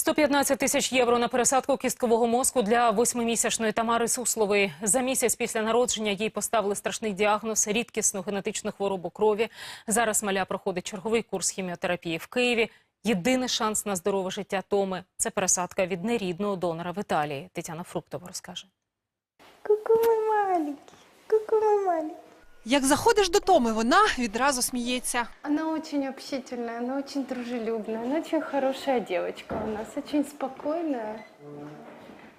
115 тисяч євро на пересадку кісткового мозку для восьмимісячної Тамари Суслової. За місяць після народження їй поставили страшний діагноз – рідкісну генетичну хворобу крові. Зараз маля проходить черговий курс хіміотерапії в Києві. Єдиний шанс на здорове життя Томи – це пересадка від нерідного донора в Італії. Тетяна Фруктова розкаже. Ку-ку, маленький, ку-ку, маленький. Як заходиш до Томи, вона відразу сміється. Она очень общительная, она очень дружелюбная, она очень хорошая девочка у нас, очень спокойная,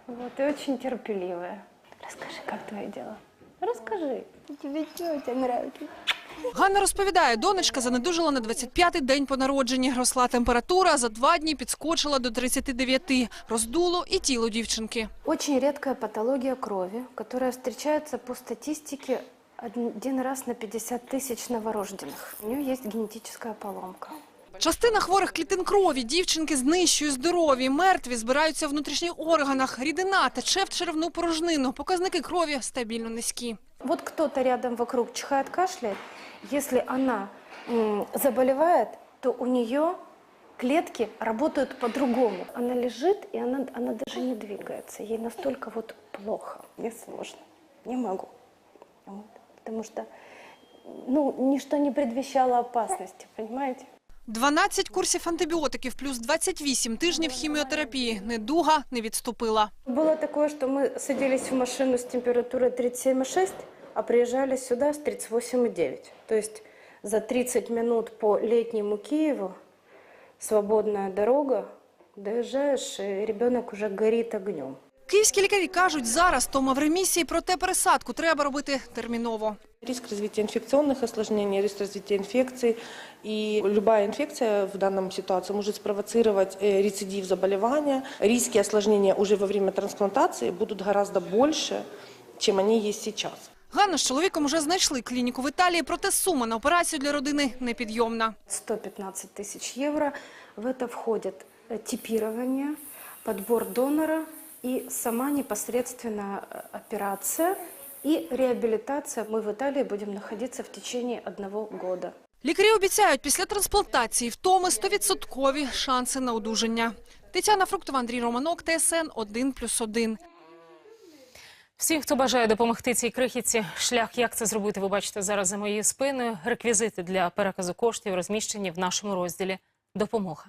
вот, и очень терпеливая. Расскажи, как твои дела? Расскажи. Тебе тетя нравится? Ганна розповідає, донечка занедужила на 25-й день по народженні. Росла температура, за два дні підскочила до 39. Роздуло і тіло дівчинки. Очень редкая патология крови, которая встречается по статистике один раз на 50 тысяч новорожденных. У нее есть генетическая поломка. Частина хворих клітин крові дівчинки знищує здорові. Мертві збираються в внутрішніх органах. Рідина тече в черевну порожнину. Показники крові стабільно низькі. Вот кто-то рядом вокруг чихает, кашляет. Если она м, заболевает, то у нее клетки работают по-другому. Она лежит, и она, она даже не двигается. Ей настолько вот плохо. Мне сложно. Не могу. Вот. Потому что ну, ничто не предвещало опасности, понимаете? 12 курсів антибіотиків плюс 28 тижнів хіміотерапії. Недуга не відступила. Было такое, что мы садились в машину с температурой 37,6, а приезжали сюда с 38,9. То есть за 30 минут по летнему Киеву свободная дорога, доезжаешь, и ребенок уже горит огнем. Київські лікарі кажуть, зараз Тома в ремісії, проте пересадку треба робити терміново. Риск развития инфекционных осложнений, риск развития инфекций. И любая инфекция в данном ситуации может спровоцировать э, рецидив заболевания. Риски осложнения уже во время трансплантации будут гораздо больше, чем они есть сейчас. Ганна з чоловіком уже знайшли клініку в Італії, проте сума на операцію для родини непідйомна. 115 тысяч евро. В это входит э, типирование, подбор донора и сама непосредственно э, операция и реабилитация. Мы в Италии будем находиться в течение одного года. Лікарі обіцяють, після трансплантації втоми 100% шанси на одужання. Тетяна Фруктова, Андрій Романок, ТСН 1+,1. Всім, хто бажає допомогти цій крихітці, шлях, як це зробити, ви бачите зараз за моєю спиною. Реквізити для переказу коштів розміщені в нашому розділі «Допомога».